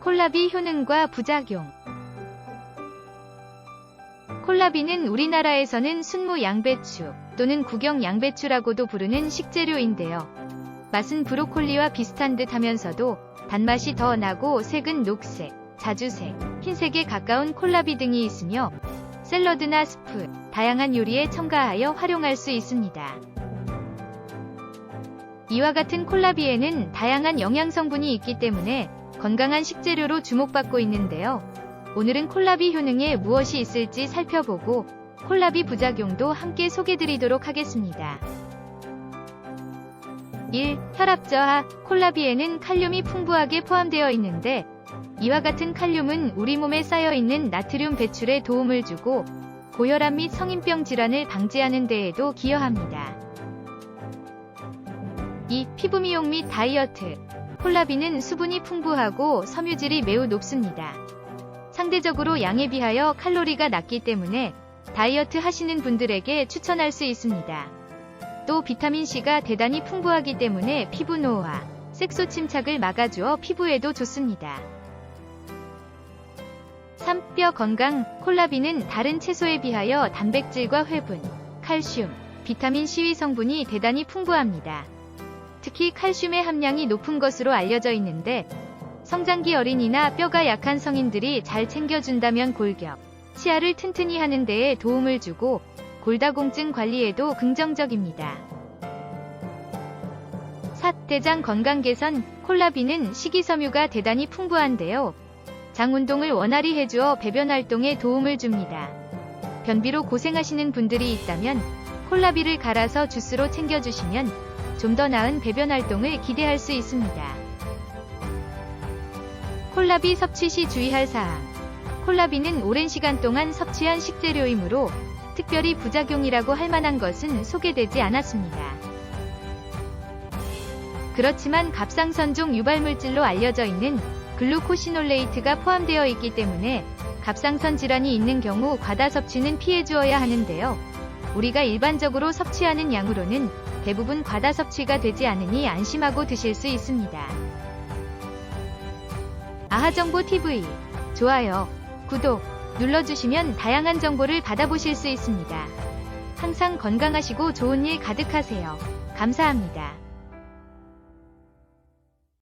콜라비 효능과 부작용 콜라비는 우리나라에서는 순무 양배추 또는 구경 양배추라고도 부르는 식재료인데요. 맛은 브로콜리와 비슷한 듯 하면서도 단맛이 더 나고 색은 녹색, 자주색, 흰색에 가까운 콜라비 등이 있으며 샐러드나 스프, 다양한 요리에 첨가하여 활용할 수 있습니다. 이와 같은 콜라비에는 다양한 영양 성분이 있기 때문에 건강한 식재료로 주목받고 있는데요. 오늘은 콜라비 효능에 무엇이 있을지 살펴보고 콜라비 부작용도 함께 소개드리도록 하겠습니다. 1. 혈압 저하 콜라비에는 칼륨이 풍부하게 포함되어 있는데 이와 같은 칼륨은 우리 몸에 쌓여 있는 나트륨 배출에 도움을 주고 고혈압 및 성인병 질환을 방지하는 데에도 기여합니다. 2. 피부 미용 및 다이어트 콜라비는 수분이 풍부하고 섬유질이 매우 높습니다. 상대적으로 양에 비하여 칼로리가 낮기 때문에 다이어트 하시는 분들에게 추천할 수 있습니다. 또 비타민C가 대단히 풍부하기 때문에 피부 노화, 색소 침착을 막아주어 피부에도 좋습니다. 3. 뼈 건강 콜라비는 다른 채소에 비하여 단백질과 회분, 칼슘, 비타민 C 성분이 대단히 풍부합니다. 특히 칼슘의 함량이 높은 것으로 알려져 있는데 성장기 어린이나 뼈가 약한 성인들이 잘 챙겨준다면 골격, 치아를 튼튼히 하는 데에 도움을 주고 골다공증 관리에도 긍정적입니다. 4. 대장 건강 개선 콜라비는 식이섬유가 대단히 풍부한데요. 장 운동을 원활히 해주어 배변 활동에 도움을 줍니다. 변비로 고생하시는 분들이 있다면 콜라비를 갈아서 주스로 챙겨주시면 좀 더 나은 배변 활동을 기대할 수 있습니다. 콜라비 섭취 시 주의할 사항. 콜라비는 오랜 시간 동안 섭취한 식재료이므로 특별히 부작용이라고 할 만한 것은 소개되지 않았습니다. 그렇지만 갑상선종 유발물질로 알려져 있는 글루코시놀레이트가 포함되어 있기 때문에 갑상선 질환이 있는 경우 과다 섭취는 피해 주어야 하는데요. 우리가 일반적으로 섭취하는 양으로는 대부분 과다 섭취가 되지 않으니 안심하고 드실 수 있습니다. 아하정보TV 좋아요, 구독 눌러주시면 다양한 정보를 받아보실 수 있습니다. 항상 건강하시고 좋은 일 가득하세요. 감사합니다.